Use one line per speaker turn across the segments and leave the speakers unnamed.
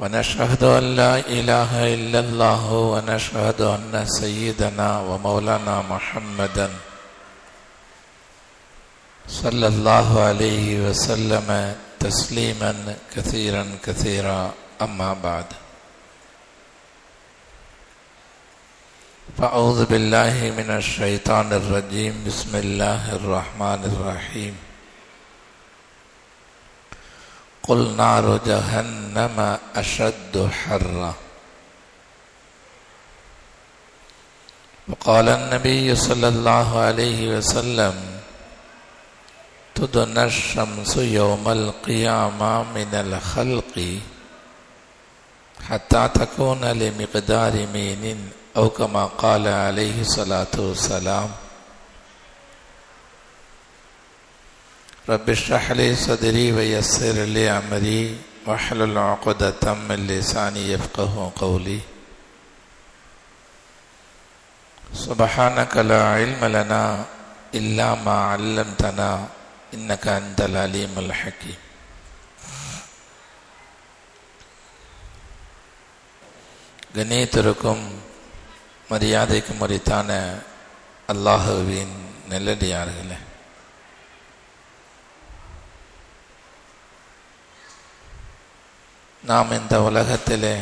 ونشهد أن لا إله إلا الله ونشهد أن سيدنا ومولانا محمدا صلى الله عليه وسلم تسليما كثيرا كثيرا. أما بعد فأعوذ بالله من الشيطان الرجيم. بسم الله الرحمن الرحيم. قل نار جهنم أشد حرا. وقال النبي صلى الله عليه وسلم تدنى الشمس يوم القيامة من الخلق حتى تكون لمقدار مين أو كما قال عليه الصلاة والسلام رب اشرح لي صدري ويسر لي أمري واحلل عقدة من لساني يفقه قولي سبحانك لا علم لنا إلا ما علمتنا إنك أنت العليم الحكيم கண்ணியத்திற்கும் மரியாதைக்கும் முறைத்தான அல்லாஹுவின் நெல்லடியார்களே நாம் இந்த உலகத்திலே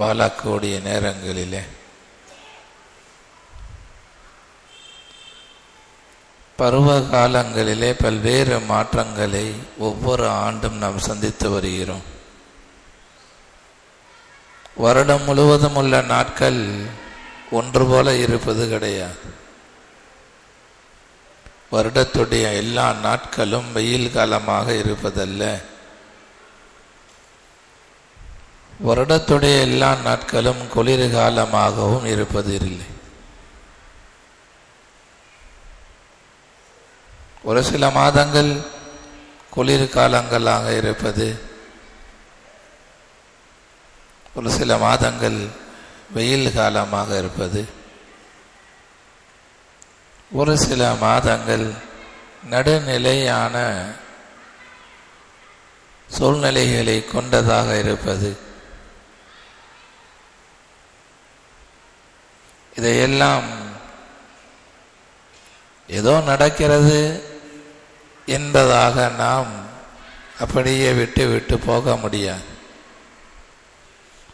வாழக்கூடிய நேரங்களிலே பருவ காலங்களிலே பல்வேறு மாற்றங்களை ஒவ்வொரு ஆண்டும் நாம் சந்தித்து வருகிறோம். வருடம் முழுவதும் உள்ள நாட்கள் ஒன்று போல இருப்பது கிடையாது. வருடத்துடைய எல்லா நாட்களும் வெயில் காலமாக இருப்பதல்ல. வருடத்துடைய எல்லா நாட்களும் குளிர்காலமாகவும் இருப்பது இல்லை ஒரு சில மாதங்கள் குளிர் காலங்களாக இருப்பது ஒரு சில மாதங்கள் வெயில் காலமாக இருப்பது ஒரு சில மாதங்கள் நடுநிலையான சூழ்நிலைகளை கொண்டதாக இருப்பது இதையெல்லாம் ஏதோ நடக்கிறது என்பதாக நாம் அப்படியே விட்டு விட்டு போக முடியாது.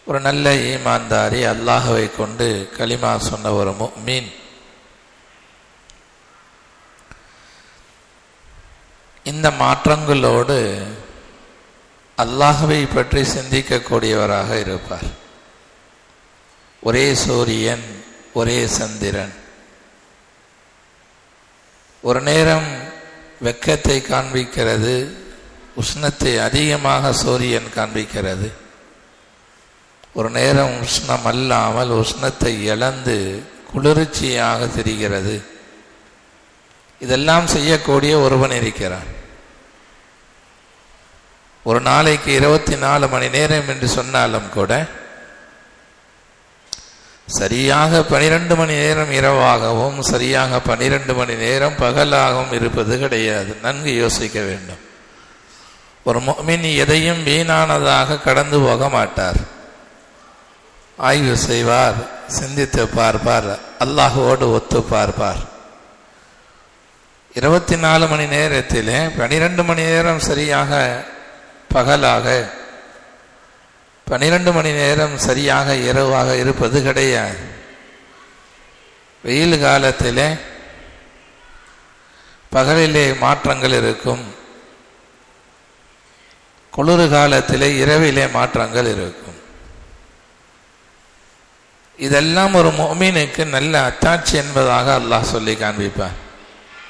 ஒரு நல்ல ஈமான்தாரி அல்லாஹவை கொண்டு களிமா சொன்ன ஒரு மீன் இந்த மாற்றங்களோடு அல்லாஹவை பற்றி சிந்திக்கக்கூடியவராக இருப்பார். ஒரே சூரியன் ஒரே சந்திரன். ஒரு நேரம் வெக்கத்தை காண்பிக்கிறது உஷ்ணத்தை அதிகமாக சூரியன் காண்பிக்கிறது. ஒரு நேரம் உஷ்ணம் அல்லாமல் உஷ்ணத்தை இழந்து குளிர்ச்சியாக தெரிகிறது. இதெல்லாம் செய்யக்கூடிய ஒருவன் இருக்கிறான். ஒரு நாளைக்கு இருபத்தி நாலு மணி நேரம் என்று சொன்னாலும் கூட சரியாக பனிரெண்டு மணி நேரம் இரவாகவும் சரியாக பனிரெண்டு மணி நேரம் பகலாகவும் இருப்பது கிடையாது. நன்கு யோசிக்க வேண்டும். ஒரு மின் எதையும் வீணானதாக கடந்து போக மாட்டார். ஆய்வு செய்வார் சிந்தித்து பார்ப்பார் அல்லாஹுவோடு ஒத்து பார்ப்பார். இருபத்தி நாலு மணி நேரத்தில் பனிரெண்டு மணி நேரம் சரியாக பகலாக பன்னிரண்டு மணி நேரம் சரியாக இரவாக இருப்பது கிடையாது. வெயில் காலத்திலே பகலிலே மாற்றங்கள் இருக்கும். குளிர் காலத்திலே இரவிலே மாற்றங்கள் இருக்கும். இதெல்லாம் ஒரு மொமீனுக்கு நல்ல அத்தாட்சி என்பதாக அல்லாஹ் சொல்லி காண்பிப்பார்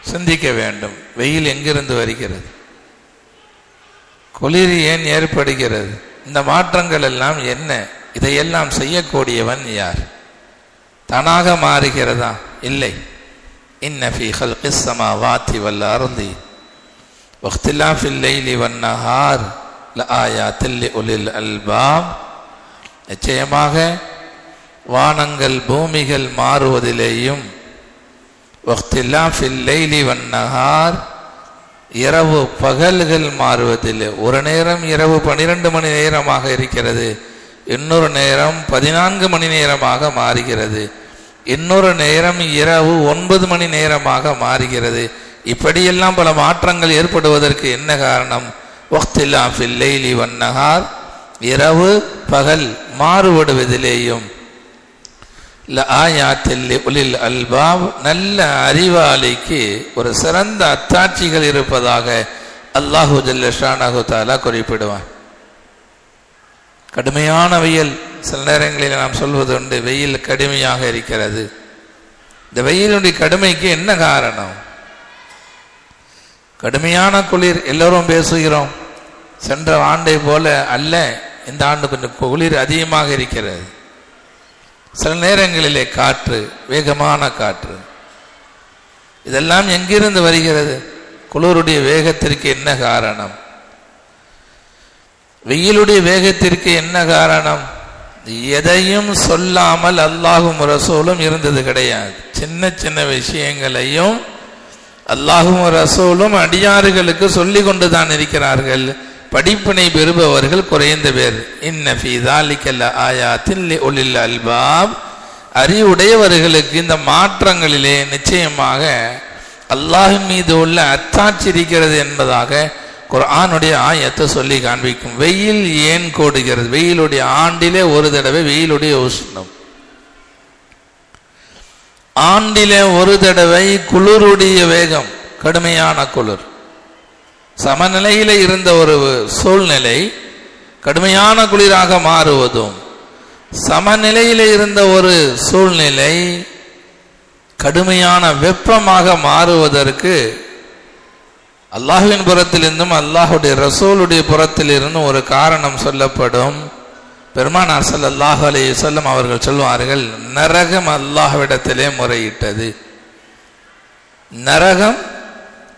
சிந்திக்க வேண்டும். வெயில் எங்கிருந்து வருகிறது? குளிர் ஏன் ஏற்படுகிறது? இந்த மாற்றங்கள் எல்லாம் என்ன? இதையெல்லாம் செய்யக்கூடியவன் யார்? தானாக மாறுகிறதா? இல்லை. இன்னஃபி ஹல்கிஸ்ஸமா வாத்தி வல்ல அருந்தி வக்திலாஃபில் லைலி வன்னஹார் லஆயா தில்லி உலில் அல்பாம் நிச்சயமாக வானங்கள் பூமிகள் மாறுவதிலேயும் வக்திலாஃபில் லைலி வன்னஹார் இரவு பகல்கள் மாறுவதில்லை. ஒரு நேரம் இரவு பனிரெண்டு மணி நேரமாக இருக்கிறது. இன்னொரு நேரம் பதினான்கு மணி நேரமாக மாறுகிறது. இன்னொரு நேரம் இரவு ஒன்பது மணி நேரமாக மாறுகிறது. இப்படியெல்லாம் பல மாற்றங்கள் ஏற்படுவதற்கு என்ன காரணம்? ஒக்தில்லாஃபில் லைலி வன்னகார் இரவு பகல் மாறுபடுவதிலேயும் அல்பாப் நல்ல அறிவாளிக்கு ஒரு சிறந்த அத்தாட்சிகள் இருப்பதாக அல்லாஹு ஜல்லஷானஹு தாலா குறிப்பிடுவான். கடுமையான வெயில் சில நேரங்களில் நாம் சொல்வது உண்டு வெயில் கடுமையாக இருக்கிறது. இந்த வெயிலுடைய கடுமைக்கு என்ன காரணம்? கடுமையான குளிர் எல்லோரும் பேசுகிறோம். சென்ற ஆண்டை போல அல்ல இந்த ஆண்டு கொஞ்சம் குளிர் அதிகமாக இருக்கிறது. சில நேரங்களிலே காற்று வேகமான காற்று. இதெல்லாம் எங்கிருந்து வருகிறது? குளிருடைய வேகத்திற்கு என்ன காரணம்? வெயிலுடைய வேகத்திற்கு என்ன காரணம்? எதையும் சொல்லாமல் அல்லாஹும் ரசூலும் இருந்தது கிடையாது. சின்ன சின்ன விஷயங்களையும் அல்லாஹும் ரசூலும் அடியாறுகளுக்கு சொல்லி கொண்டு தான் இருக்கிறார்கள். படிப்பினை பெறுபவர்கள் குறைந்த பேர். இன்னஃபீதாலிக்கல்ல ஆயாத்தில் ஒளில் அல்பாப். அறிவுடையவர்களுக்கு இந்த மாற்றங்களிலே நிச்சயமாக அல்லாஹின் மீது உள்ள அத்தாட்சி இருக்கிறது என்பதாக குரானுடைய ஆயத்தை சொல்லி காண்பிக்கும். வெயில் ஏன் கோடுகிறது? வெயிலுடைய ஆண்டிலே ஒரு தடவை வெயிலுடைய உஷ்ணம். ஆண்டிலே ஒரு தடவை குளிருடைய வேகம். கடுமையான குளிர். சமநிலையில் இருந்த ஒரு சூழ்நிலை கடுமையான குளிராக மாறுவதும் சமநிலையில் இருந்த ஒரு சூழ்நிலை கடுமையான வெப்பமாக மாறுவதற்கு அல்லாஹுவின் புறத்திலிருந்தும் அல்லாஹுடைய ரசூலுடைய புறத்திலிருந்தும் ஒரு காரணம் சொல்லப்படும். பெருமானார் ஸல்லல்லாஹு அலி சொல்லும் அவர்கள் சொல்வார்கள் நரகம் அல்லாஹ்விடத்திலே முறையிட்டது. நரகம்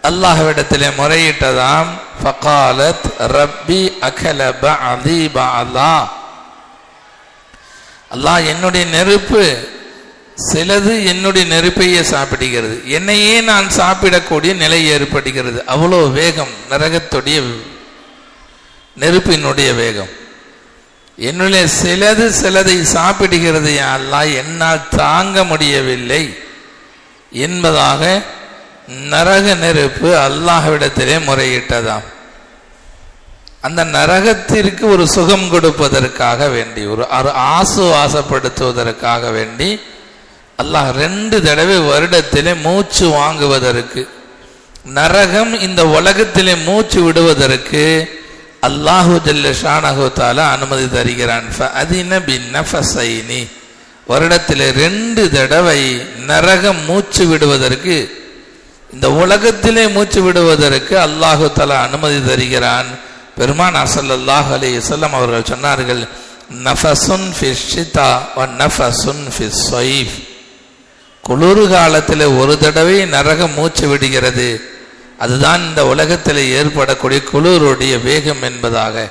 அல்லாஹ்விடத்திலே முறையிட்டதாம் ஃபகாலத் ரப்பி அகல பஅதி அல்லா அல்லாஹ் என்னுடைய நெருப்பு சிலது என்னுடைய நெருப்பையே சாப்பிடுகிறது. என்னையே நான் சாப்பிடக்கூடிய நிலை ஏற்படுகிறது. அவ்வளோ வேகம் நரகத்துடைய நெருப்பினுடைய வேகம். என்னுடைய சிலது சிலதை சாப்பிடுகிறது அல்லா அல்லாஹ் என்னால் தாங்க முடியவில்லை என்பதாக நரக நெருப்பு அல்லாஹ்விடத்திலே முறையிட்டதாம். அந்த நரகத்திற்கு ஒரு சுகம் கொடுப்பதற்காக வேண்டி ஒரு அரு- ஆசுவாசப்படுத்துவதற்காக வேண்டி அல்லாஹ் ரெண்டு தடவை வருடத்திலே மூச்சு வாங்குவதற்கு நரகம் இந்த உலகத்திலே மூச்சு விடுவதற்கு அல்லாஹு ஜல்ல ஷானஹு அனுமதி தருகிறான். அதின வருடத்திலே ரெண்டு தடவை நரகம் மூச்சு விடுவதற்கு இந்த உலகத்திலே மூச்சு விடுவதற்கு அல்லாஹு தலா அனுமதி தருகிறான். பெருமான் அல்லாஹ் அலீ வஸல்லம் அவர்கள் சொன்னார்கள் நஃபசுன் ஃபிஷிதா வ நஃபசுன் ஃபி ஸைஃப். குளிர் காலத்தில் ஒரு தடவை நரகம் மூச்சு விடுகிறது. அதுதான் இந்த உலகத்தில் ஏற்படக்கூடிய குளிருடைய வேகம் என்பதாக.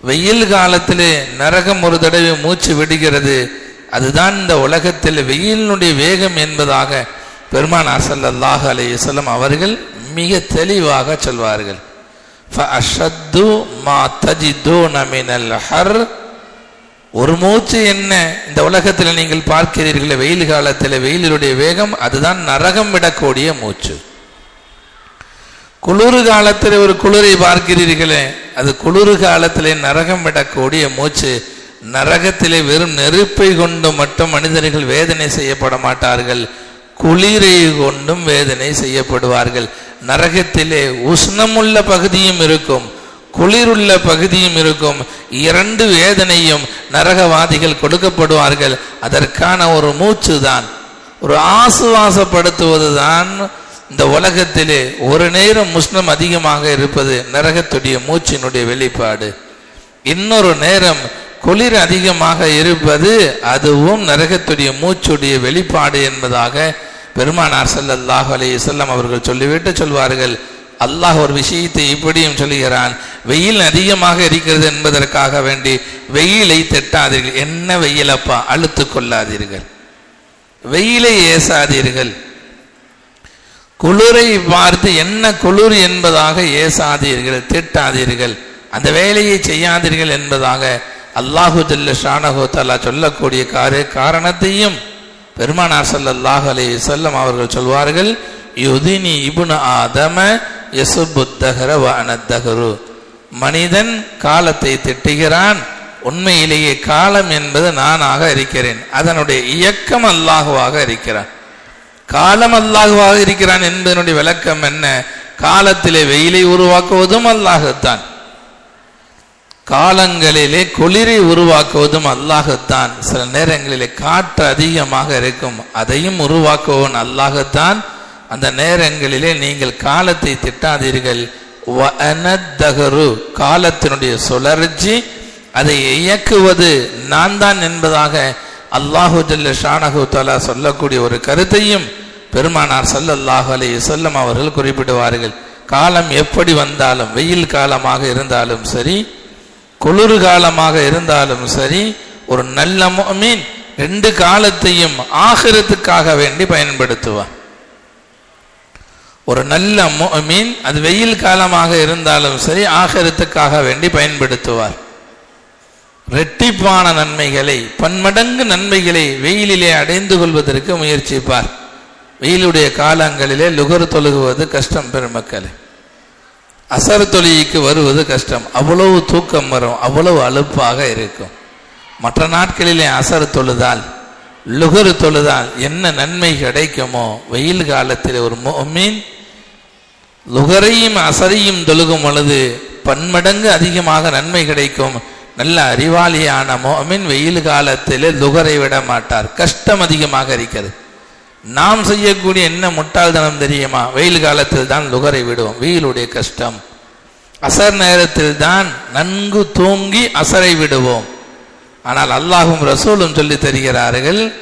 வெயில் காலத்தில் நரகம் ஒரு தடவை மூச்சு விடுகிறது. அதுதான் இந்த உலகத்தில் வெயிலினுடைய வேகம் என்பதாக. பெருமான் ஸல்லல்லாஹு அலைஹி வஸல்லம் அவர்கள் மிக தெளிவாக சொல்வார்கள். ஃபஅஷத்து மா தஜிதோ மினல் ஹர். ஒரு மூச்சு என்ன? இந்த உலகத்தில் நீங்கள் பார்க்கிறீர்களே வெயில் காலத்தில் வெயிலுடைய வேகம் அதுதான் நரகம் விடக்கூடிய மூச்சு. குளிர் காலத்தில் ஒரு குளிரை பார்க்கிறீர்களே அது குளிர் காலத்திலே நரகம் விடக்கூடிய மூச்சு. நரகத்திலே வெறும் நெருப்பை கொண்டு மட்டும் மனிதர்கள் வேதனை செய்யப்பட மாட்டார்கள். குளிரை கொண்டும் வேதனை செய்யப்படுவார்கள். நரகத்திலே உஷ்ணமுள்ள பகுதியும் இருக்கும். குளிருள்ள பகுதியும் இருக்கும். இரண்டு வேதனையும் நரகவாதிகள் கொடுக்கப்படுவார்கள். அதற்கான ஒரு மூச்சு தான் ஒரு ஆசுவாசப்படுத்துவது தான் இந்த உலகத்திலே ஒரு நேரம் உஷ்ணம் அதிகமாக இருப்பது நரகத்துடைய மூச்சினுடைய வெளிப்பாடு. இன்னொரு நேரம் குளிர் அதிகமாக இருப்பது அதுவும் நரகத்துடைய மூச்சுடைய வெளிப்பாடு என்பதாக பெருமானார் ஸல்லல்லாஹு அலைஹி செல்லம் அவர்கள் சொல்லிவிட்டு சொல்வார்கள் அல்லாஹ் ஒரு விஷயத்தை இப்படியும் சொல்லுகிறான் வெயில் அதிகமாக இருக்கிறது என்பதற்காக வேண்டி வெயிலை திட்டாதீர்கள். என்ன வெயிலப்பா? அழுத்து கொள்ளாதீர்கள். வெயிலை ஏசாதீர்கள். குளிரை பார்த்து என்ன குளிர் என்பதாக ஏசாதீர்கள் திட்டாதீர்கள். அந்த வேலையை செய்யாதீர்கள் என்பதாக அல்லாஹு ஜல்ல ஷானஹோ தஆலா சொல்லக்கூடிய காரு காரணத்தையும் பெருமானார் ஸல்லல்லாஹு அலைஹி செல்லம் அவர்கள் சொல்வார்கள் யுதினி இபுன ஆதம யசுபுத்தகர வானத்தகரு மனிதன் காலத்தை திட்டுகிறான் உண்மையிலேயே காலம் என்பது நானாக இருக்கிறேன் அதனுடைய இயக்கம் அல்லாஹுவாக இருக்கிறான். காலம் அல்லாஹுவாக இருக்கிறான் என்பதனுடைய விளக்கம் என்ன? காலத்திலே வெயிலை உருவாக்குவதும் அல்லாஹுத்தான் காலங்களிலே குளிரை உருவாக்குவதும் அல்லாஹத்தான் சில நேரங்களிலே காற்று அதிகமாக இருக்கும் அதையும் உருவாக்குவன் அல்லாஹத்தான் அந்த நேரங்களிலே நீங்கள் காலத்தை திட்டாதீர்கள். காலத்தினுடைய சுழற்சி அதை இயக்குவது நான் தான் என்பதாக அல்லாஹு ஜல்ல ஷானஹு தலா சொல்லக்கூடிய ஒரு கருத்தையும் பெருமானார் சல்லல்லாஹு அலைஹி சொல்லம் அவர்கள் குறிப்பிடுவார்கள். காலம் எப்படி வந்தாலும் வெயில் காலமாக இருந்தாலும் சரி குளிர் காலமாக இருந்தாலும் சரி ஒரு நல்ல மீன் ரெண்டு காலத்தையும் ஆகிரத்துக்காக வேண்டி பயன்படுத்துவான். ஒரு நல்ல மீன் அது வெயில் காலமாக இருந்தாலும் சரி ஆகிரத்துக்காக வேண்டி பயன்படுத்துவார். ரெட்டிப்பான நன்மைகளை பன்மடங்கு நன்மைகளை வெயிலிலே அடைந்து கொள்வதற்கு முயற்சிப்பார். வெயிலுடைய காலங்களிலே லுகர் தொழுகுவது கஷ்டம் பெருமக்களை அசர தொழிலுக்கு வருவது கஷ்டம். அவ்வளவு தூக்கம் வரும் அவ்வளவு அலுப்பாக இருக்கும். மற்ற நாட்களிலே அசர தொழுதால் லுகரு தொழுதால் என்ன நன்மை கிடைக்குமோ வெயில் காலத்தில் ஒரு மீன் லுகரையும் அசரையும் தொழுகும் பொழுது பன்மடங்கு அதிகமாக நன்மை கிடைக்கும். நல்ல அறிவாளியான மோமின் வெயில் காலத்தில் லுகரை விட மாட்டார். கஷ்டம் அதிகமாக இருக்கிறது. நாம் செய்யக்கூடிய என்ன முட்டாள்தனம் தெரியுமா? வெயில் காலத்தில் தான் லுகரை விடுவோம். வெயிலுடைய கஷ்டம். அசர் நேரத்தில் தான் நன்கு தூங்கி அசரை விடுவோம். ஆனால் அல்லாஹும் ரசூலும் சொல்லி தருகிறார்கள்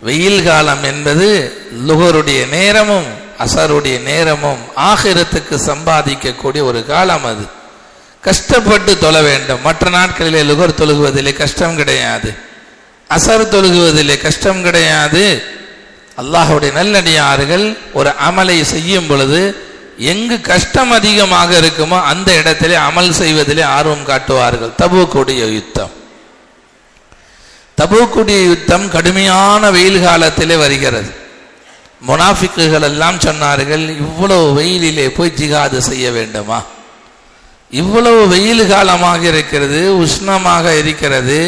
வெயில் காலம் என்பது லுகருடைய நேரமும் அசருடைய நேரமும் ஆகிரத்துக்கு சம்பாதிக்கக்கூடிய ஒரு காலம் அது. கஷ்டப்பட்டு தொழ வேண்டும். மற்ற நாட்களிலே லுகர் தொழுகுவதிலே கஷ்டம் கிடையாது. அசர் தொழுகுவதிலே கஷ்டம் கிடையாது. அல்லாஹுடைய நல்லடியார்கள் ஒரு அமலை செய்யும் பொழுது எங்கு கஷ்டம் அதிகமாக இருக்குமோ அந்த இடத்திலே அமல் செய்வதிலே ஆர்வம் காட்டுவார்கள். தபுக்குடைய யுத்தம். தபுக்குடைய யுத்தம் கடுமையான வெயில் காலத்திலே வருகிறது. முனாஃபிக்குகள் எல்லாம் சொன்னார்கள் இவ்வளவு வெயிலிலே போய் ஜிகாது செய்ய வேண்டுமா? இவ்வளவு வெயில் காலமாக இருக்கிறது உஷ்ணமாக இருக்கிறது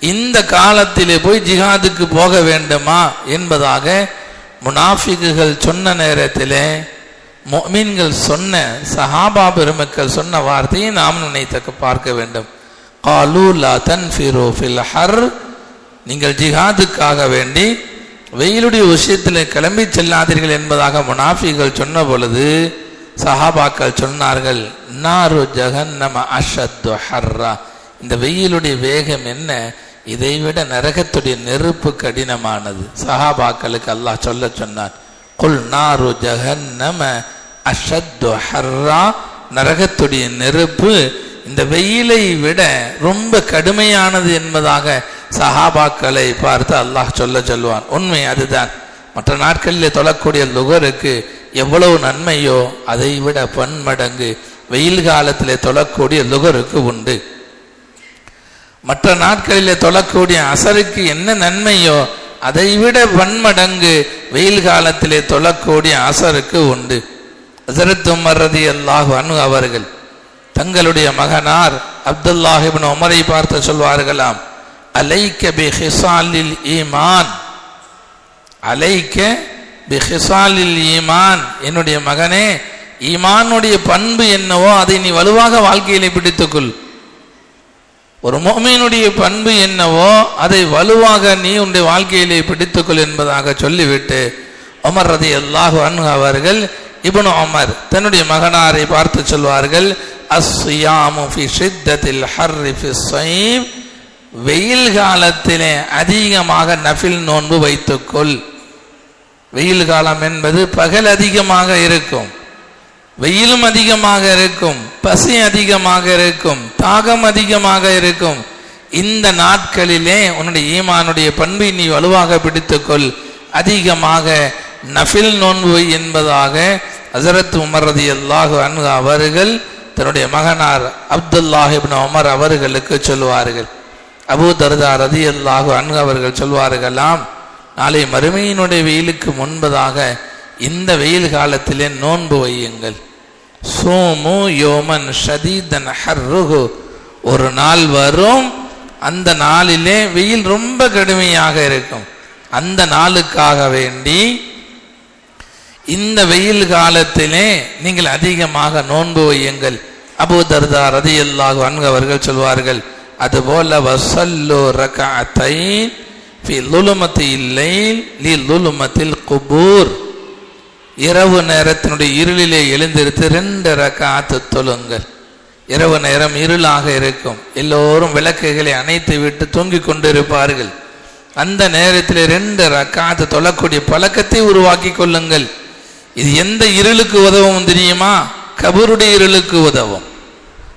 இந்த காலத்திலே போய் ஜிஹாதுக்கு போக வேண்டுமா என்பதாக முனாஃபிக்குகள் சொன்ன நேரத்திலே மொமீன்கள் சொன்ன சஹாபா பெருமக்கள் சொன்ன வார்த்தையை நாம் நினைத்தக்க பார்க்க வேண்டும். காலூ லா தன்ஃபிரு ஃபில் ஹர். நீங்கள் ஜிஹாதுக்காக வேண்டி வெயிலுடைய விஷயத்தில் கிளம்பி செல்லாதீர்கள் என்பதாக முனாஃபிகள் சொன்ன பொழுது சஹாபாக்கள் சொன்னார்கள் நாரு ஜகன்னம அஷத்து ஹர்ரா. இந்த வெயிலுடைய வேகம் என்ன? இதைவிட நரகத்துடைய நெருப்பு கடினமானது. சஹாபாக்களுக்கு அல்லாஹ் சொல்ல சொன்னார் குல் நாரு ஜகன்னம அஷத்து ஹர்ரா. நரகத்துடைய நெருப்பு இந்த வெயிலை விட ரொம்ப கடுமையானது என்பதாக சஹாபாக்களை பார்த்து அல்லாஹ் சொல்ல சொல்வான் உண்மை அதுதான். மற்ற நாட்களில் தொழக்கூடிய லுகருக்கு எவ்வளவு நன்மையோ அதை விட பன்மடங்கு வெயில் காலத்திலே தொழக்கூடிய லுகருக்கு உண்டு. மற்ற நாட்களிலே தொழக்கூடிய அசருக்கு என்ன நன்மையோ அதைவிட வன்மடங்கு வெயில் காலத்திலே தொழக்கூடிய அசருக்கு உண்டு. ஹசரத்தும் மர்ரதி அல்லாஹு அனு அவர்கள் தங்களுடைய மகனார் அப்துல்லாஹிபின் உமரை பார்த்து சொல்வார்களாம் அலைக்க பி ஹிசாலில் ஈமான் அலைக்க பி ஹிசாலில் ஈமான் என்னுடைய மகனே ஈமானுடைய பண்பு என்னவோ அதை நீ வலுவாக வாழ்க்கையிலே பிடித்துக்கொள். ஒரு மோமீனுடைய பண்பு என்னவோ அதை வலுவாக நீ உன்னுடைய வாழ்க்கையிலே பிடித்துக்கொள் என்பதாக சொல்லிவிட்டு உமர் ரதி அல்லாஹு அன்ஹு அவர்கள் இபனு உமர் தன்னுடைய மகனாரை பார்த்து சொல்வார்கள் அஸ்யாமு ஃபி ஷித்தத்தில் ஹர்ரி ஃபி ஸைம் வெயில் காலத்திலே அதிகமாக நஃபில் நோன்பு வைத்துக்கொள். வெயில் காலம் என்பது பகல் அதிகமாக இருக்கும். வெயிலும் அதிகமாக இருக்கும் பசி அதிகமாக இருக்கும் தாகம் அதிகமாக இருக்கும். இந்த நாட்களிலே உன்னுடைய ஈமானுடைய பண்பை நீ வலுவாக பிடித்துக்கொள். அதிகமாக நஃபில் நோன்பு என்பதாக ஹசரத் உமர் ரதி அல்லாஹு அன்ஹு அவர்கள் தன்னுடைய மகனார் அப்துல்லாஹிபின் உமர் அவர்களுக்கு சொல்வார்கள். அபூ தர்தா ரதி அல்லாஹு அன்ஹு அவர்கள் சொல்வார்களாம் நாளை மறுமையினுடைய வெயிலுக்கு முன்பதாக இந்த வெயில் காலத்திலே நோன்பு வையுங்கள். சோமு யோமன் ஷதீதன் ஹர்ருகு ஒரு நாள் வரும் அந்த நாளிலே வெயில் ரொம்ப கடுமையாக இருக்கும். அந்த நாளுக்காக வேண்டி இந்த வெயில் காலத்திலே நீங்கள் அதிகமாக நோன்பு வையுங்கள். அபூ தர்தா ரதியல்லாஹு அன்ஹு அவர்கள் சொல்வார்கள் அதுபோல வசல்லு ரகத்தை இல்லை லுலுமத்தில் லி லுலுமத்தில் குபூர். இரவு நேரத்தினுடைய இருளிலே எழுந்திருத்து ரெண்டு ரக்காத்து தொழுங்கள். இரவு நேரம் இருளாக இருக்கும். எல்லோரும் விளக்குகளை அணைத்து விட்டு தூங்கிக் கொண்டிருப்பார்கள். அந்த நேரத்தில் ரெண்டு ரக்காத்து தொழக்கூடிய பழக்கத்தை உருவாக்கி கொள்ளுங்கள். இது எந்த இருளுக்கு உதவும் தெரியுமா? கபருடைய இருளுக்கு உதவும்.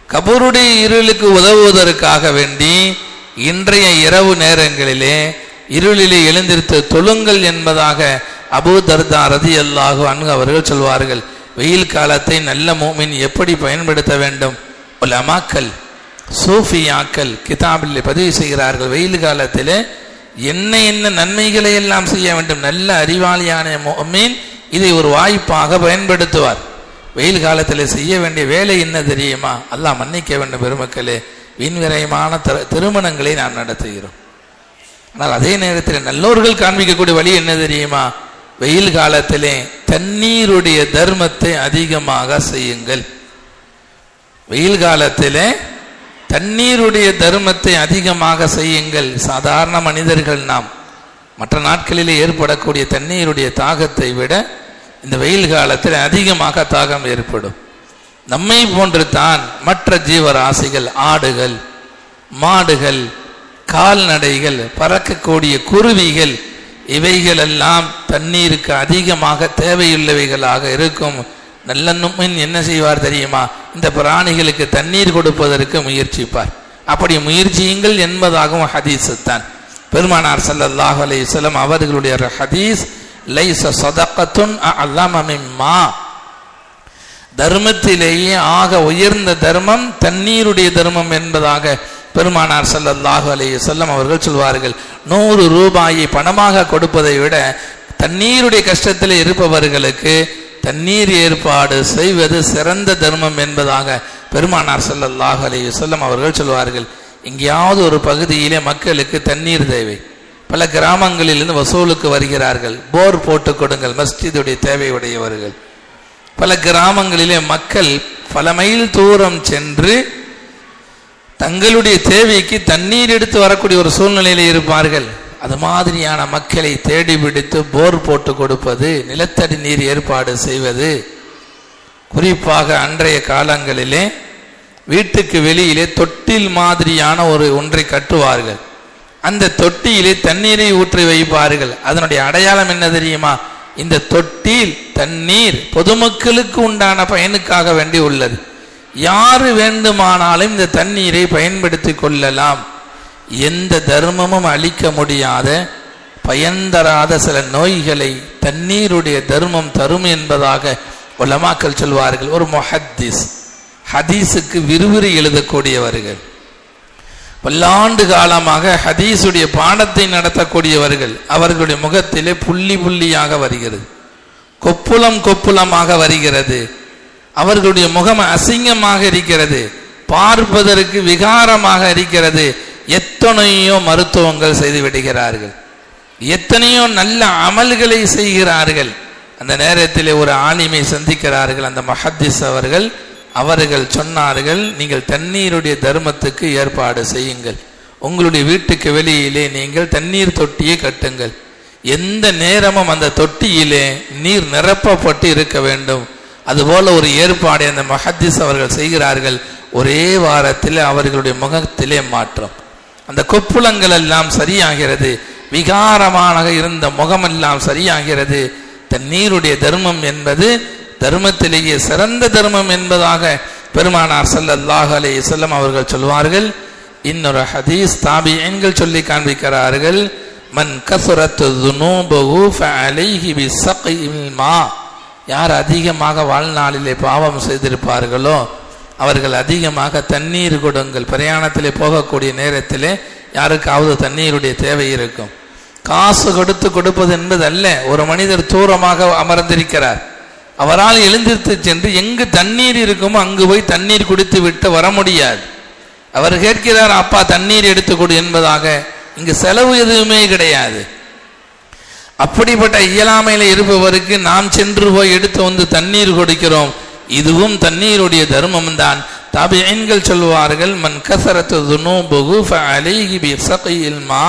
கபருடைய இருளுக்கு உதவுவதற்காக வேண்டி இன்றைய இரவு நேரங்களிலே இருளிலே எழுந்திருத்து தொழுங்கள் என்பதாக அபூ தர்தா ரதி அல்லாஹு அன்கு அவர்கள் சொல்வார்கள் வெயில் காலத்தை நல்ல மூமின் எப்படி பயன்படுத்த வேண்டும்? உலமாக்கல் சூஃபியாக்கள் கிதாபில் பதிவு செய்கிறார்கள் வெயில் காலத்தில் என்ன என்ன நன்மைகளை எல்லாம் செய்ய வேண்டும்? நல்ல அறிவாளியான மீன் இதை ஒரு வாய்ப்பாக பயன்படுத்துவார். வெயில் காலத்தில் செய்ய வேண்டிய வேலை என்ன தெரியுமா? அல்லாஹ் மன்னிக்க வேண்டும் பெருமக்களே விண்விரயமான திருமணங்களை நாம் நடத்துகிறோம். ஆனால் அதே நேரத்தில் நல்லோர்கள் காண்பிக்கக்கூடிய வழி என்ன தெரியுமா? வெயில் காலத்திலே தண்ணீருடைய தர்மத்தை அதிகமாக செய்யுங்கள். வெயில் காலத்திலே தண்ணீருடைய தர்மத்தை அதிகமாக செய்யுங்கள். சாதாரண மனிதர்கள் நாம் மற்ற நாட்களிலே ஏற்படக்கூடிய தண்ணீருடைய தாகத்தை விட இந்த வெயில் காலத்தில் அதிகமாக தாகம் ஏற்படும். நம்மை போன்று தான் மற்ற ஜீவராசிகள் ஆடுகள் மாடுகள் கால்நடைகள் பறக்கக்கூடிய குருவிகள் இவைகளெல்லாம் தண்ணீருக்கு அதிகமாக தேவையுள்ளவைகளாக இருக்கும். நல்ல நும்மின் என்ன செய்வார் தெரியுமா? இந்த பிராணிகளுக்கு தண்ணீர் கொடுப்பதற்கு முயற்சிப்பார். அப்படி முயற்சியுங்கள் என்பதாகவும் ஹதீஸ் தான். பெருமானார் ஸல்லல்லாஹு அலைஹி அவர்களுடைய ஹதீஸ் லைச சதகத்துன் அல்லாம தர்மத்திலேயே ஆக உயர்ந்த தர்மம் தண்ணீருடைய தர்மம் என்பதாக பெருமானார் ஸல்லல்லாஹு அலைய செல்லம் அவர்கள் சொல்வார்கள் நூறு ரூபாயை பணமாக கொடுப்பதை விட தண்ணீருடைய கஷ்டத்தில் இருப்பவர்களுக்கு தண்ணீர் ஏற்பாடு செய்வது சிறந்த தர்மம் என்பதாக பெருமானார் ஸல்லல்லாஹு அலைய செல்லம் அவர்கள் சொல்வார்கள். எங்கேயாவது ஒரு பகுதியிலே மக்களுக்கு தண்ணீர் தேவை. பல கிராமங்களிலிருந்து வசூலுக்கு வருகிறார்கள். போர் போட்டு கொடுங்கள் மஸ்ஜிதுடைய தேவையுடையவர்கள். பல கிராமங்களிலே மக்கள் பல மைல் தூரம் சென்று தங்களுடைய தேவைக்கு தண்ணீர் எடுத்து வரக்கூடிய ஒரு சூழ்நிலையில் இருப்பார்கள். அது மாதிரியான மக்களை தேடி பிடித்து போர் போட்டு கொடுப்பது நிலத்தடி நீர் ஏற்பாடு செய்வது. குறிப்பாக அன்றைய காலங்களிலே வீட்டுக்கு வெளியிலே தொட்டில் மாதிரியான ஒரு ஒன்றை கட்டுவார்கள். அந்த தொட்டியிலே தண்ணீரை ஊற்றி வைப்பார்கள். அதனுடைய அடையாளம் என்ன தெரியுமா? இந்த தொட்டில் தண்ணீர் பொதுமக்களுக்கு உண்டான பயனுக்காக வேண்டி உள்ளது. யாரு வேண்டுமானாலும் இந்த தண்ணீரை பயன்படுத்தி கொள்ளலாம். எந்த தர்மமும் அழிக்க முடியாத பயன்தராத சில நோய்களை தண்ணீருடைய தர்மம் தரும் என்பதாக உலமாக்கள் சொல்வார்கள். ஒரு முஹத்திஸ் ஹதீஸுக்கு விறுவிறு எழுதக்கூடியவர்கள். பல்லாண்டு காலமாக ஹதீஸுடைய பாடத்தை நடத்தக்கூடியவர்கள். அவர்களுடைய முகத்திலே புள்ளி புள்ளியாக வருகிறது. கொப்புளம் கொப்புளமாக வருகிறது. அவர்களுடைய முகம் அசிங்கமாக இருக்கிறது. பார்ப்பதற்கு விகாரமாக இருக்கிறது. எத்தனையோ மருத்துவங்கள் செய்து விடுகிறார்கள். எத்தனையோ நல்ல அமல்களை செய்கிறார்கள். அந்த நேரத்தில் ஒரு ஆலிமை சந்திக்கிறார்கள். அந்த மஹத்திஸ் அவர்கள் அவர்கள் சொன்னார்கள் நீங்கள் தண்ணீருடைய தர்மத்துக்கு ஏற்பாடு செய்யுங்கள். உங்களுடைய வீட்டுக்கு வெளியிலே நீங்கள் தண்ணீர் தொட்டியை கட்டுங்கள். எந்த நேரமும் அந்த தொட்டியிலே நீர் நிரப்பப்பட்டு இருக்க வேண்டும். அதுபோல ஒரு ஏற்பாடை அந்த மஹத்திஸ் அவர்கள் செய்கிறார்கள். ஒரே வாரத்தில் அவர்களுடைய முகத்திலே மாற்றம். அந்த கொப்புளங்கள் எல்லாம் சரியாகிறது. விகாரமாக இருந்த முகமெல்லாம் சரியாகிறது. தண்ணீருடைய தர்மம் என்பது தர்மத்திலேயே சிறந்த தர்மம் என்பதாக பெருமானார் ஸல்லல்லாஹு அலே இஸ்லம் அவர்கள் சொல்வார்கள். இன்னொரு ஹதீஸ் தாபியன்கள் சொல்லி காண்பிக்கிறார்கள். மன் கசுரத்து துனூபஹு ஃபஅலைஹி பிஸகில் மா. யார் அதிகமாக வாழ்நாளிலே பாவம் செய்திருப்பார்களோ அவர்கள் அதிகமாக தண்ணீர் கொடுங்கள். பிரயாணத்திலே போகக்கூடிய நேரத்திலே யாருக்காவது தண்ணீருடைய தேவை இருக்கும். காசு கொடுத்து கொடுப்பது என்பது அல்ல ஒரு மனிதர் தூரமாக அமர்ந்திருக்கிறார். அவரால் எழுந்திருத்து சென்று எங்கு தண்ணீர் இருக்குமோ அங்கு போய் தண்ணீர் குடித்து விட்டு வர முடியாது. அவர் கேட்கிறார் அப்பா தண்ணீர் எடுத்து கொடு என்பதாக. இங்கு செலவு எதுவுமே கிடையாது. அப்படிப்பட்ட இயலாமையில இருப்பவருக்கு நாம் சென்று போய் எடுத்து வந்து தண்ணீர் கொடுக்கிறோம். இதுவும் தண்ணீருடைய தர்மம் தான் தாபியன்கள் சொல்வார்கள் மன் கசரத்து துனூபுகு ஃபஅலைஹி பிஸகில் மா.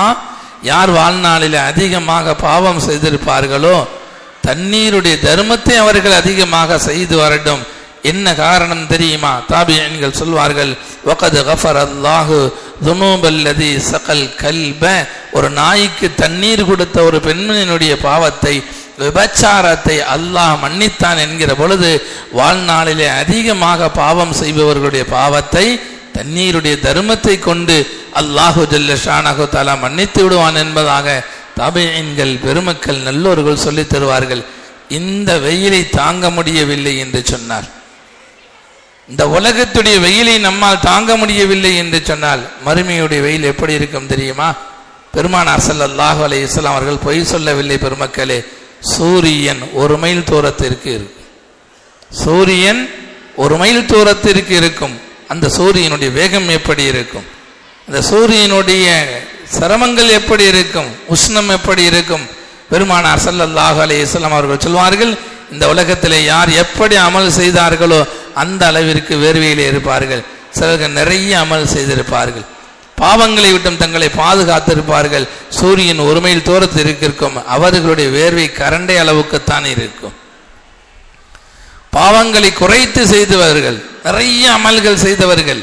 யார் வாழ்நாளில் அதிகமாக பாவம் செய்திருப்பார்களோ தண்ணீருடைய தர்மத்தை அவர்கள் அதிகமாக செய்து வரட்டும். என்ன காரணம் தெரியுமா? தாபியன்கள் சொல்வார்கள் வகது கஃபர் அல்லாஹு துனூபல்லதி சகல் கல்ப ஒரு நாய்க்கு தண்ணீர் கொடுத்த ஒரு பெண்மணியினுடைய பாவத்தை விபச்சாரத்தை அல்லாஹ் மன்னித்தான் என்கிற பொழுது வாழ்நாளிலே அதிகமாக பாவம் செய்பவர்களுடைய பாவத்தை தண்ணீருடைய தர்மத்தை கொண்டு அல்லாஹு ஜல்ல ஷானஹு தாலா மன்னித்து விடுவான் என்பதாக தாபியன்கள் பெருமக்கள் நல்லோர்கள் சொல்லித் தருவார்கள். இந்த வெயிலை தாங்க முடியவில்லை என்று சொன்னார். இந்த உலகத்துடைய வெயிலை நம்மால் தாங்க முடியவில்லை என்று சொன்னால் மறுமையுடைய வெயில் எப்படி இருக்கும் தெரியுமா? பெருமானார் ஸல்லல்லாஹு அலி இஸ்லாம் அவர்கள் பொய் சொல்லவில்லை பெருமக்களே. சூரியன் ஒரு மைல் தூரத்திற்கு இருக்கும். சூரியன் ஒரு மைல் தூரத்திற்கு இருக்கும். அந்த சூரியனுடைய வேகம் எப்படி இருக்கும்? அந்த சூரியனுடைய சிரமங்கள் எப்படி இருக்கும்? உஷ்ணம் எப்படி இருக்கும்? பெருமானார் ஸல்லல்லாஹு அலி இஸ்லாம் அவர்கள் சொல்வார்கள் இந்த உலகத்திலே யார் எப்படி அமல் செய்தார்களோ அந்த அளவிற்கு வேர்வையிலே இருப்பார்கள். சிலர்கள் நிறைய அமல் செய்திருப்பார்கள். பாவங்களை விட்டும் தங்களை பாதுகாத்திருப்பார்கள். சூரியன் ஒரு மைல் தூரத்தில் இருக்கும் அவர்களுடைய வேர்வை கரண்டை அளவுக்குத்தான் இருக்கும். பாவங்களை குறைத்து செய்தவர்கள் நிறைய அமல்கள் செய்தவர்கள்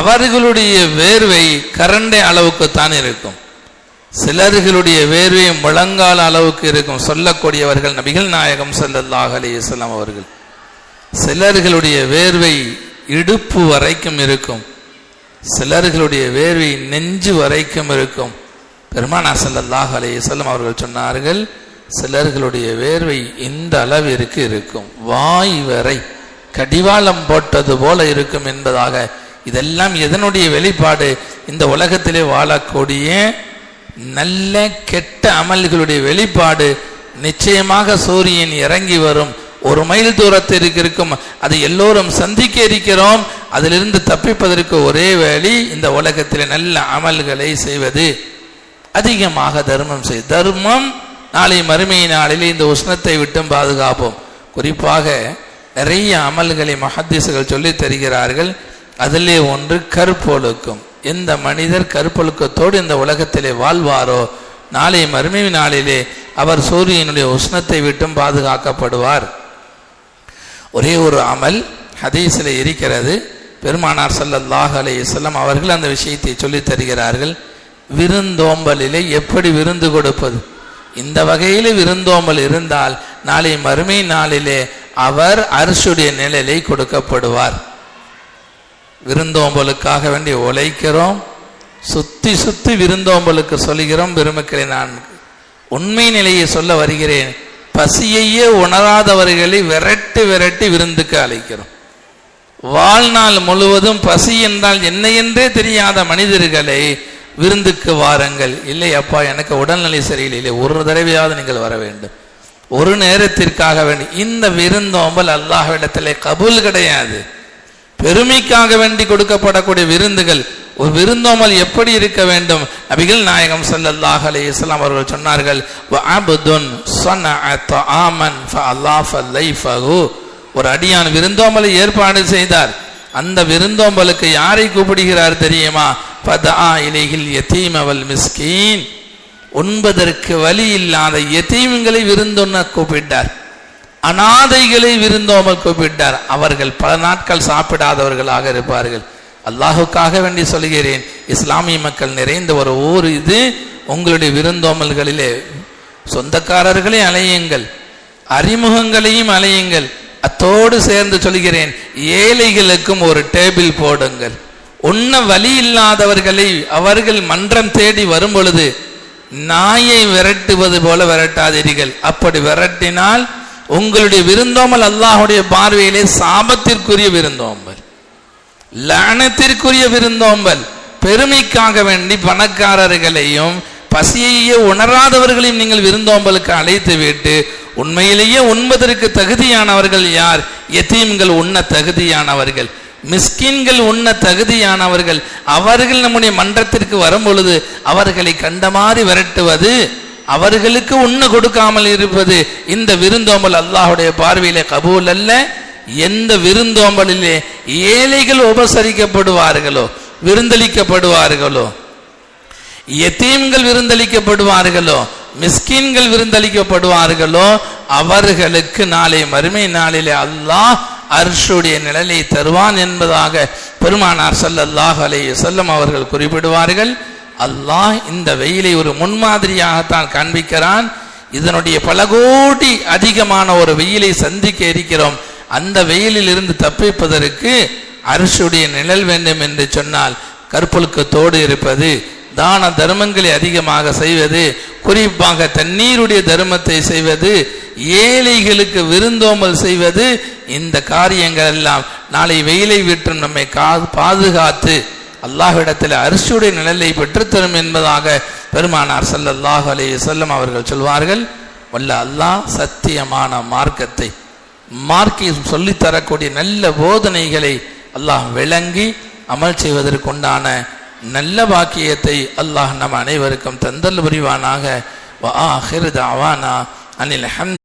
அவர்களுடைய வேர்வை கரண்டை அளவுக்குத்தான் இருக்கும். சிலர்களுடைய வேர்வை முழங்கால அளவுக்கு இருக்கும். சொல்லக்கூடியவர்கள் நபிகள் நாயகம் ஸல்லல்லாஹு அலைஹி அவர்கள். சிலர்களுடைய வேர்வை இடுப்பு வரைக்கும் இருக்கும். சிலர்களுடைய வேர்வை நெஞ்சு வரைக்கும் இருக்கும். பெருமானா ஸல்லல்லாஹு அலைய செல்லும் அவர்கள் சொன்னார்கள் சிலர்களுடைய வேர்வை இந்த அளவிற்கு இருக்கும். வாய் வரை கடிவாளம் போட்டது போல இருக்கும் என்பதாக. இதெல்லாம் எதனுடைய வெளிப்பாடு? இந்த உலகத்திலே வாழக்கூடிய நல்ல கெட்ட அமல்களுடைய வெளிப்பாடு. நிச்சயமாக சூரியன் இறங்கி வரும். ஒரு மைல் தூரத்திற்கு இருக்கும். அதை எல்லோரும் சந்திக்க இருக்கிறோம். அதிலிருந்து தப்பிப்பதற்கு ஒரே வழி இந்த உலகத்தில் நல்ல அமல்களை செய்வது. அதிகமாக தர்மம் செய் தர்மம் நாளை மறுமை நாளிலே இந்த உஷ்ணத்தை விட்டும் பாதுகாப்போம். குறிப்பாக நிறைய அமல்களை மஹத்திசுகள் சொல்லி தருகிறார்கள். அதிலே ஒன்று கற்பொழுக்கம். எந்த மனிதர் கற்பொழுக்கத்தோடு இந்த உலகத்திலே வாழ்வாரோ நாளை மறுமை நாளிலே அவர் சூரியனுடைய உஷ்ணத்தை விட்டும் பாதுகாக்கப்படுவார். ஒரே ஒரு அமல் ஹதீஸில் இருக்கிறது. பெருமானார் ஸல்லல்லாஹு அலைஹி வஸல்லம் அவர்கள் அந்த விஷயத்தை சொல்லித் தருகிறார்கள். விருந்தோம்பலிலே எப்படி விருந்து கொடுப்பது? இந்த வகையில் விருந்தோம்பல் இருந்தால் நாளை மறுமை நாளிலே அவர் அரசுடைய நிழலை கொடுக்கப்படுவார். விருந்தோம்பலுக்காக வேண்டி உழைக்கிறோம். சுத்தி சுத்தி விருந்தோம்பலுக்கு சொல்கிறோம் பெருமக்களை நான் உண்மை நிலையை சொல்ல வருகிறேன். பசியையே உணராதவர்களை விரட்டி விரட்டி விருந்துக்கு அழைக்கிறோம். வாழ்நாள் முழுவதும் பசி என்றால் என்ன என்றே தெரியாத மனிதர்களை விருந்துக்கு வாருங்கள். இல்லை அப்பா எனக்கு உடல்நிலை சரியில்லை. இல்லை ஒரு தடவையாவது நீங்கள் வர வேண்டும். ஒரு நேரத்திற்காக வேண்டி. இந்த விருந்தோம்பல் அல்லாஹ்விடத்திலே கபூல் கிடையாது. பெருமைக்காக வேண்டி கொடுக்கப்படக்கூடிய விருந்துகள் ஒரு விருந்தோமல் எப்படி இருக்க வேண்டும்? நபிகள் நாயகம் ஸல்லல்லாஹு அலி இஸ்லாம் அவர்கள் சொன்னார்கள் ஒரு அடியான் விருந்தோம்பலை ஏற்பாடு செய்தார். அந்த விருந்தோம்பலுக்கு யாரை கூப்பிடுகிறார் தெரியுமா? பதா இலைஹில் யதீம வல் மிஸ்கீன். உண்பதற்கு வழி இல்லாத எத்தீம்களை விருந்தொன்ன கூப்பிட்டார். அனாதைகளை விருந்தோமல் கூப்பிட்டார். அவர்கள் பல நாட்கள் சாப்பிடாதவர்களாக இருப்பார்கள். அல்லாஹுக்காக வேண்டி சொல்கிறேன். இஸ்லாமிய மக்கள் நிறைந்த ஒரு ஊர் இது. உங்களுடைய விருந்தோமல்களிலே சொந்தக்காரர்களையும் அலையுங்கள். அறிமுகங்களையும் அலையுங்கள். அத்தோடு சேர்ந்து சொல்கிறேன் ஏழைகளுக்கும் ஒரு டேபிள் போடுங்கள். உண்ண வழி இல்லாதவர்களை அவர்கள் மன்றம் தேடி வரும் பொழுது நாயை விரட்டுவது போல விரட்டாதீர்கள். அப்படி விரட்டினால் உங்களுடைய விருந்தோமல் அல்லாஹுடைய பார்வையிலே சாபத்திற்குரிய விருந்தோம்பல். லானத்திற்குரிய விருந்தோம்பல். பெருமைக்காக வேண்டி பணக்காரர்களையும் பசியையே உணராதவர்களையும் நீங்கள் விருந்தோம்பலுக்கு அழைத்து விட்டு உண்மையிலேயே உண்பதற்கு தகுதியானவர்கள் யார்? எத்தீம்கள் உண்ண தகுதியானவர்கள். மிஸ்கின்கள் உண்ண தகுதியானவர்கள். அவர்கள் நம்முடைய மன்றத்திற்கு வரும் பொழுது அவர்களை மாதிரி விரட்டுவது அவர்களுக்கு உண்ண கொடுக்காமல் இருப்பது இந்த விருந்தோம்பல் அல்லாஹுடைய பார்வையிலே கபூல் அல்ல. எந்த விருந்தோம்பலிலே ஏழைகள் உபசரிக்கப்படுவார்களோ விருந்தளிக்கப்படுவார்களோ எத்தீம்கள் விருந்தளிக்கப்படுவார்களோ மிஸ்கின்கள் விருந்தளிக்கப்படுவார்களோ அவர்களுக்கு நாளை மறுமை நாளிலே அல்லாஹ் அர்ஷுடைய நிழலை தருவான் என்பதாக பெருமானார் ஸல்லல்லாஹு அலைஹி வஸல்லம் அவர்கள் குறிப்பிடுவார்கள். அல்லாஹ் இந்த வெயிலை ஒரு முன்மாதிரியாகத்தான் காண்பிக்கிறான். இதனுடைய பல கோடி அதிகமான ஒரு வெயிலை சந்திக்க இருக்கிறோம். அந்த வெயிலில் இருந்து தப்பிப்பதற்கு அரசுடைய நிழல் வேண்டும் என்று சொன்னால் கற்பொழுக்கத்தோடு இருப்பது தான தர்மங்களை அதிகமாக செய்வது குறிப்பாக தண்ணீருடைய தர்மத்தை செய்வது ஏழைகளுக்கு விருந்தோம்பல் செய்வது இந்த காரியங்கள் எல்லாம் நாளை வெயிலை விட்டு நம்மை கா பாதுகாத்து அல்லாஹ்விடத்தில் அரிசியுடைய நிழலை பெற்றுத்தரும் என்பதாக பெருமானார் ஸல்லல்லாஹு அலைஹி வஸல்லம் அவர்கள் சொல்வார்கள். வல்ல அல்லாஹ் சத்தியமான மார்க்கத்தை மார்க்கை சொல்லித் தரக்கூடிய நல்ல போதனைகளை அல்லாஹ் விளங்கி அமல் செய்வதற்குண்டான நல்ல பாக்கியத்தை அல்லாஹ் நம் அனைவருக்கும் தந்தல் புரிவானாக. வ ஆஹிரு அனில் ஹம்